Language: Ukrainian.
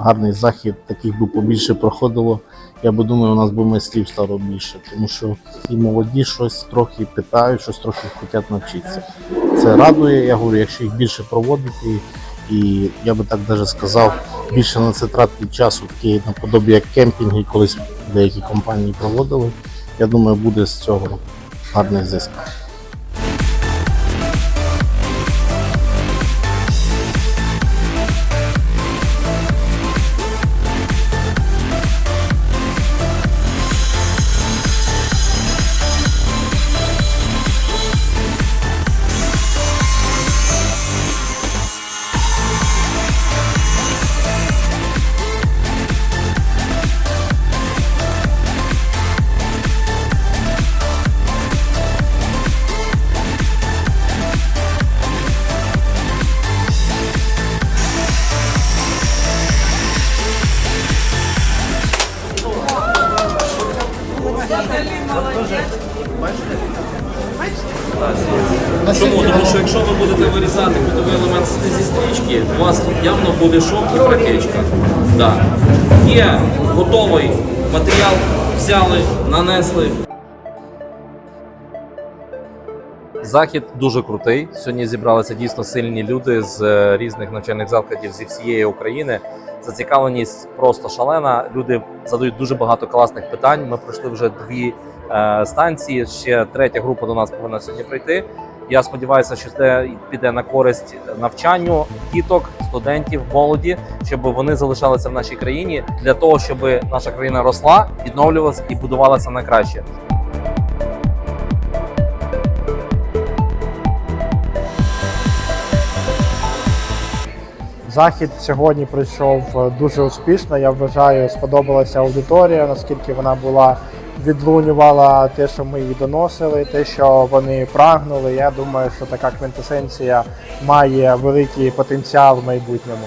гарний захід, таких би побільше проходило. Я би думаю, у нас би майстрів стало більше, тому що і молоді щось трохи питають, щось трохи хочуть навчитися. Це радує, я говорю, якщо їх більше проводити, і я би так навіть сказав, більше на це тратити часу, такі наподобі як кемпінги, колись деякі компанії проводили. Я думаю, буде з цього гарний зиск. Чому? Тому що якщо ви будете вирізати кутовий елемент зі стрічки, у вас явно буде шов і протечка. Да. Є готовий матеріал, взяли, нанесли. Захід дуже крутий. Сьогодні зібралися дійсно сильні люди з е, різних навчальних закладів зі всієї України. Зацікавленість просто шалена. Люди задають дуже багато класних питань. Ми пройшли вже дві станції. Ще третя група до нас повинна сьогодні прийти. Я сподіваюся, що це піде на користь навчанню діток, студентів, молоді, щоб вони залишалися в нашій країні для того, щоб наша країна росла, відновлювалася і будувалася на краще. Захід сьогодні пройшов е, дуже успішно. Я вважаю, сподобалася аудиторія, наскільки вона була відлунювала те, що ми їй доносили, те, що вони прагнули. Я думаю, що така квінтесенція має великий потенціал в майбутньому.